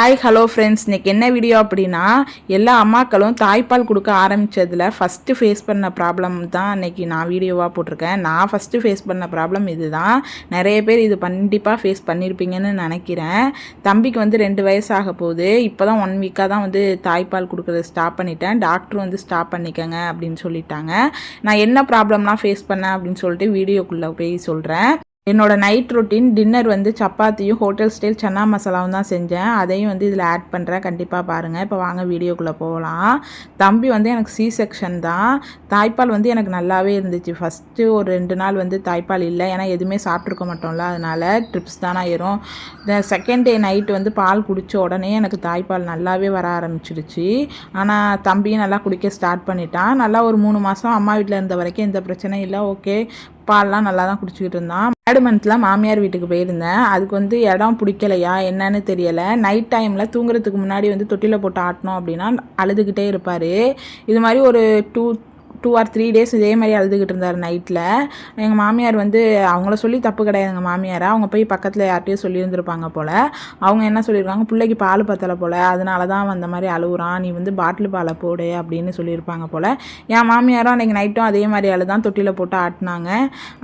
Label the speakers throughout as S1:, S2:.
S1: Hi hello friends இன்னைக்கு என்ன video அப்படின்னா எல்லா அம்மாக்களும் தாய்ப்பால் கொடுக்க ஆரம்பித்ததில் ஃபஸ்ட்டு ஃபேஸ் பண்ண ப்ராப்ளம் தான் இன்றைக்கி நான் வீடியோவாக போட்டிருக்கேன். நான் ஃபஸ்ட்டு ஃபேஸ் பண்ண ப்ராப்ளம் இதுதான். நிறைய பேர் இது கண்டிப்பாக ஃபேஸ் பண்ணியிருப்பீங்கன்னு நினைக்கிறேன். தம்பிக்கு வந்து ரெண்டு வயசு போகுது. இப்போ தான் ஒன் வீக்காக தான் வந்து தாய்ப்பால் கொடுக்குறத ஸ்டாப் பண்ணிட்டேன். டாக்டர் வந்து ஸ்டாப் பண்ணிக்கங்க அப்படின்னு சொல்லிட்டாங்க. நான் என்ன ப்ராப்ளம்லாம் ஃபேஸ் பண்ணேன் அப்படின்னு சொல்லிட்டு வீடியோக்குள்ளே போய் சொல்கிறேன் என்னோட நைட் ரொட்டீன் டின்னர் வந்து சப்பாத்தியும் ஹோட்டல் ஸ்டைல் சன்னா மசாலாவும் தான் செஞ்சேன். அதையும் வந்து இதில் ஆட் பண்ணுறேன் கண்டிப்பாக பாருங்கள் இப்போ வாங்க வீடியோக்குள்ளே போகலாம். தம்பி வந்து எனக்கு சி செக்ஷன் தான். தாய்ப்பால் வந்து எனக்கு நல்லாவே இருந்துச்சு. ஃபஸ்ட்டு ஒரு ரெண்டு நாள் வந்து தாய்ப்பால் இல்லை. ஏன்னா எதுவுமே சாப்பிட்ருக்க மாட்டோம்ல. அதனால் ட்ரிப்ஸ் தானே ஆயிரும். இந்த செகண்ட் டே நைட்டு வந்து பால் குடித்த உடனே எனக்கு தாய்ப்பால் நல்லாவே வர ஆரம்பிச்சிடுச்சு ஆனால் தம்பியும் நல்லா குடிக்க ஸ்டார்ட் பண்ணிட்டான். நல்லா ஒரு மூணு மாதம் அம்மா வீட்டில் இருந்த வரைக்கும் எந்த பிரச்சனையும் இல்லை. ஓகே பால்லாம் நல்லா தான் குடிச்சிக்கிட்டு இருந்தான். தேர்ட் மந்த்தில் மாமியார் வீட்டுக்கு போயிருந்தேன். அதுக்கு வந்து இடம் பிடிக்கலையா என்னன்னு தெரியலை. நைட் டைமில் தூங்குறதுக்கு முன்னாடி வந்து தொட்டியில் போட்டு ஆட்டினோம் அப்படின்னா அழுதுகிட்டே இருப்பார். இது மாதிரி ஒரு two two or three days இதே மாதிரி அழுதுகிட்டு இருந்தார் நைட்டில் எங்கள் மாமியார் வந்து அவங்கள சொல்லி தப்பு கிடையாது எங்கள் மாமியாரை. அவங்க போய் பக்கத்தில் யார்ட்டையும் சொல்லியிருந்திருப்பாங்க போல். அவங்க என்ன சொல்லியிருக்காங்க? பிள்ளைக்கு பால் பத்தலை போல். அதனால தான் அந்த மாதிரி அழுகுறான் நீ வந்து பாட்டில் பாலை போடு அப்படின்னு சொல்லியிருப்பாங்க போல். என் மாமியாரும் அன்றைக்கி நைட்டும் அதே மாதிரி அழுதான். தொட்டியில் போட்டு ஆட்டினாங்க.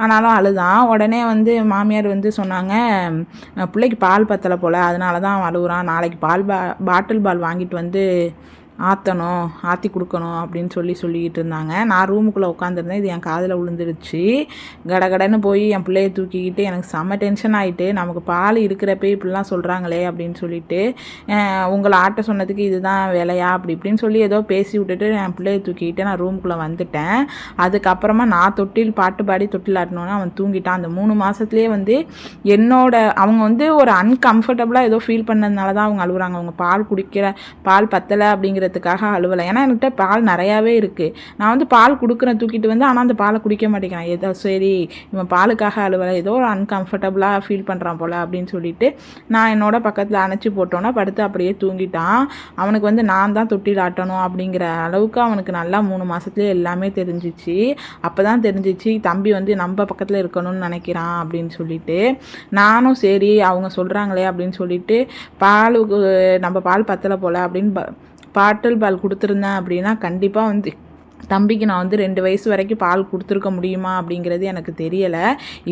S1: ஆனாலும் அழுதான். உடனே வந்து மாமியார் வந்து சொன்னாங்க பிள்ளைக்கு பால் பத்தலை போல். அதனால தான் அவன் அழுகுறான் நாளைக்கு பால் பா பாட்டில் பால் வாங்கிட்டு வந்து ஆற்றணும் ஆற்றி கொடுக்கணும் அப்படின்னு சொல்லி சொல்லிக்கிட்டு இருந்தாங்க. நான் ரூமுக்குள்ளே உட்காந்துருந்தேன் இது என் காதில் விழுந்துருச்சு கடகடன்னு போய் என் பிள்ளைய தூக்கிக்கிட்டு எனக்கு செம்ம டென்ஷன் ஆகிட்டு நமக்கு பால் இருக்கிறப்பே இப்படிலாம் சொல்கிறாங்களே அப்படின்னு சொல்லிட்டு உங்களை ஆட்ட சொன்னதுக்கு இதுதான் வேலையா? அப்படி இப்படின்னு சொல்லி ஏதோ பேசி விட்டுட்டு என் பிள்ளைய தூக்கிக்கிட்டு நான் ரூமுக்குள்ளே வந்துட்டேன். அதுக்கப்புறமா நான் தொட்டில் பாட்டு பாடி தொட்டில் ஆட்டினோன்னே அவன் தூங்கிட்டான். அந்த மூணு மாதத்துலேயே வந்து என்னோட அவங்க வந்து ஒரு அன்கம்ஃபர்டபுளாக ஏதோ ஃபீல் பண்ணதுனால தான் அவங்க அழுகுறாங்க அவங்க பால் குடிக்கிற பால் பத்தலை அப்படிங்கிற அப்படிங்கிறதுக்காக அழுவலை. ஏன்னா என்கிட்ட பால் நிறையாவே இருக்குது நான் வந்து பால் கொடுக்குறேன் தூக்கிட்டு வந்து ஆனால் அந்த பாலை குடிக்க மாட்டேங்கிறான். ஏதோ சரி இவன் பாலுக்காக அழுவலை. ஏதோ ஒரு அன்கம்ஃபர்டபுளாக ஃபீல் பண்ணுறான் போல் அப்படின்னு சொல்லிட்டு நான் என்னோட பக்கத்தில் அணைச்சி போட்டோன்னா படுத்து அப்படியே தூங்கிட்டான். அவனுக்கு வந்து நான் தான் தொட்டில் ஆட்டணும் அப்படிங்கிற அளவுக்கு அவனுக்கு நல்லா மூணு மாதத்துலேயே எல்லாமே தெரிஞ்சிச்சு. அப்போ தான் தெரிஞ்சிச்சு தம்பி வந்து நம்ம பக்கத்தில் இருக்கணும்னு நினைக்கிறான் அப்படின்னு சொல்லிட்டு. நானும் சரி அவங்க சொல்கிறாங்களே அப்படின்னு சொல்லிட்டு பாலுக்கு நம்ம பால் பத்தலை போல் அப்படின்னு பாட்டில் பால் கொடுத்துருந்தேன் அப்படின்னா கண்டிப்பாக வந்து தம்பிக்கு நான் வந்து ரெண்டு வயசு வரைக்கும் பால் கொடுத்துருக்க முடியுமா அப்படிங்கிறது எனக்கு தெரியலை.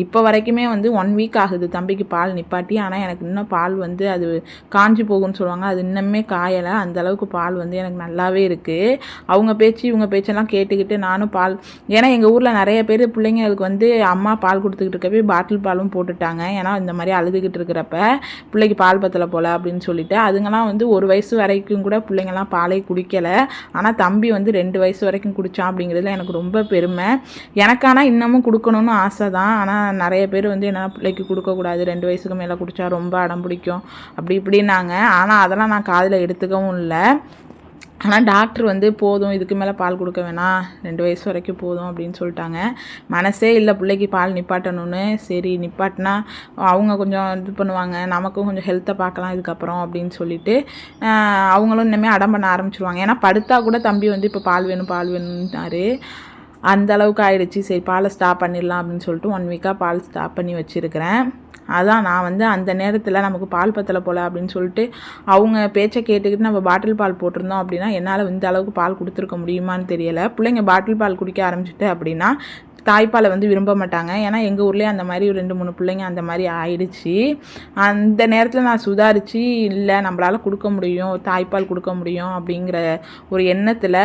S1: இப்போ வரைக்குமே வந்து ஒன் வீக் ஆகுது தம்பிக்கு பால் நிப்பாட்டி. ஆனால் எனக்கு இன்னும் பால் வந்து அது காஞ்சி போகும்னு சொல்லுவாங்க. அது இன்னுமே காயலை. அந்த அளவுக்கு பால் வந்து எனக்கு நல்லாவே இருக்குது அவங்க பேச்சு இவங்க பேச்செல்லாம் கேட்டுக்கிட்டு நானும் பால் ஏன்னா எங்கள் ஊரில் நிறைய பேர் பிள்ளைங்களுக்கு வந்து அம்மா பால் கொடுத்துக்கிட்டு இருக்கப்பே பாட்டில் பாலும் போட்டுட்டாங்க. ஏன்னா இந்த மாதிரி அழுதுகிட்டு இருக்கிறப்ப பிள்ளைக்கு பால் பத்தலை போல் அப்படின்னு சொல்லிட்டு அதுங்கெல்லாம் வந்து ஒரு வயசு வரைக்கும் கூட பிள்ளைங்கள்லாம் பாலே குடிக்கலை. ஆனால் தம்பி வந்து ரெண்டு வயசு வரைக்கும் குடித்தான் அப்படிங்கிறதுல எனக்கு ரொம்ப பெருமை. எனக்கு ஆனால் இன்னமும் கொடுக்கணும்னு ஆசை தான். ஆனால் நிறைய பேர் வந்து என்ன பிள்ளைக்கு கொடுக்கக்கூடாது ரெண்டு வயசுக்கு மேலே குடித்தா ரொம்ப அடம் பிடிக்கும். அப்படி இப்படின்னாங்க. ஆனால் அதெல்லாம் நான் காதில் எடுத்துக்கவும் இல்லை. ஆனால் டாக்டர் வந்து போதும் இதுக்கு மேலே பால் கொடுக்க வேணாம். ரெண்டு வயசு வரைக்கும் போதும் அப்படின்னு சொல்லிட்டாங்க. மனசே இல்லை பிள்ளைக்கு பால் நிப்பாட்டணும்னு. சரி நிப்பாட்டினா அவங்க கொஞ்சம் இது பண்ணுவாங்க. நமக்கும் கொஞ்சம் ஹெல்த்தை பார்க்கலாம் இதுக்கப்புறம் அப்படின்னு சொல்லிட்டு அவங்களும் இனிமேல் அடம் பண்ண ஆரம்பிச்சிருவாங்க. ஏன்னா படுத்தா கூட தம்பி வந்து இப்போ பால் வேணும் பால் வேணும்னாரு. அந்த அளவுக்கு ஆயிடுச்சு. சரி பாலை ஸ்டாப் பண்ணிடலாம் அப்படின்னு சொல்லிட்டு ஒன் வீக்காக பால் ஸ்டாப் பண்ணி வச்சுருக்கிறேன். அதான் நான் வந்து அந்த நேரத்தில் நமக்கு பால் பத்தலை போல் அப்படின்னு சொல்லிட்டு அவங்க பேச்சை கேட்டுக்கிட்டு நம்ம பாட்டில் பால் போட்டிருந்தோம் அப்படின்னா என்னால் இந்த அளவுக்கு பால் கொடுத்துருக்க முடியுமான்னு தெரியலை. பிள்ளைங்க பாட்டில் பால் குடிக்க ஆரம்பிச்சிட்டு அப்படின்னா தாய்ப்பாலை வந்து விரும்ப மாட்டாங்க. ஏன்னா எங்கள் ஊர்லேயே அந்த மாதிரி ரெண்டு மூணு பிள்ளைங்க அந்த மாதிரி ஆயிடுச்சு. அந்த நேரத்தில் நான் சுதாரித்து இல்லை நம்மளால் கொடுக்க முடியும் தாய்ப்பால் கொடுக்க முடியும் அப்படிங்கிற ஒரு எண்ணத்தில்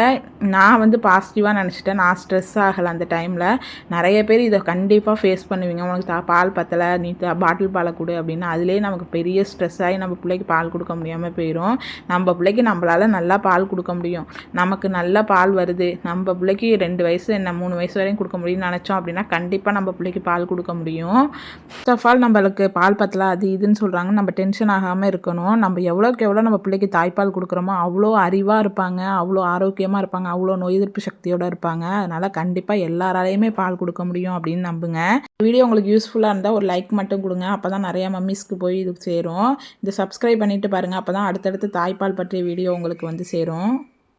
S1: நான் வந்து பாசிட்டிவாக நினச்சிட்டேன். நான் ஸ்ட்ரெஸ் ஆகலை அந்த டைமில் நிறைய பேர் இதை கண்டிப்பாக ஃபேஸ் பண்ணுவீங்க. உனக்கு தா பால் பத்தலை நீ பாட்டில் பாலை கொடு அப்படின்னு. அதுலேயே நமக்கு பெரிய ஸ்ட்ரெஸ் ஆகி நம்ம பிள்ளைக்கு பால் கொடுக்க முடியாமல் போயிடும் நம்ம பிள்ளைக்கு நம்மளால் நல்லா பால் கொடுக்க முடியும். நமக்கு நல்ல பால் வருது. நம்ம பிள்ளைக்கு ரெண்டு வயசு என்ன மூணு வயசு வரையும் கொடுக்க முடியும். நினச்சோம் அப்படின்னா கண்டிப்பாக நம்ம பிள்ளைக்கு பால் கொடுக்க முடியும். ஃபஸ்ட் ஆஃப் ஆல் நம்மளுக்கு பால் பத்தல அது இதுன்னு சொல்கிறாங்க நம்ம டென்ஷன் ஆகாமல் இருக்கணும். நம்ம எவ்வளோக்கு எவ்வளோ நம்ம பிள்ளைக்கு தாய்ப்பால் கொடுக்குறோமோ அவ்வளோ அறிவாக இருப்பாங்க அவ்வளோ ஆரோக்கியமாக இருப்பாங்க அவ்வளோ நோய் எதிர்ப்பு சக்தியோடு இருப்பாங்க. அதனால் கண்டிப்பாக எல்லாராலையுமே பால் கொடுக்க முடியும் அப்படின்னு நம்புங்க. வீடியோ உங்களுக்கு யூஸ்ஃபுல்லாக இருந்தால் ஒரு லைக் மட்டும் கொடுங்க. அப்போ தான் நிறையா மம்மிஸ்க்கு போய் இது சேரும். இந்த சப்ஸ்கிரைப் பண்ணிவிட்டு பாருங்கள் அப்போ தான் அடுத்தடுத்து தாய்ப்பால் பற்றிய வீடியோ உங்களுக்கு வந்து சேரும்.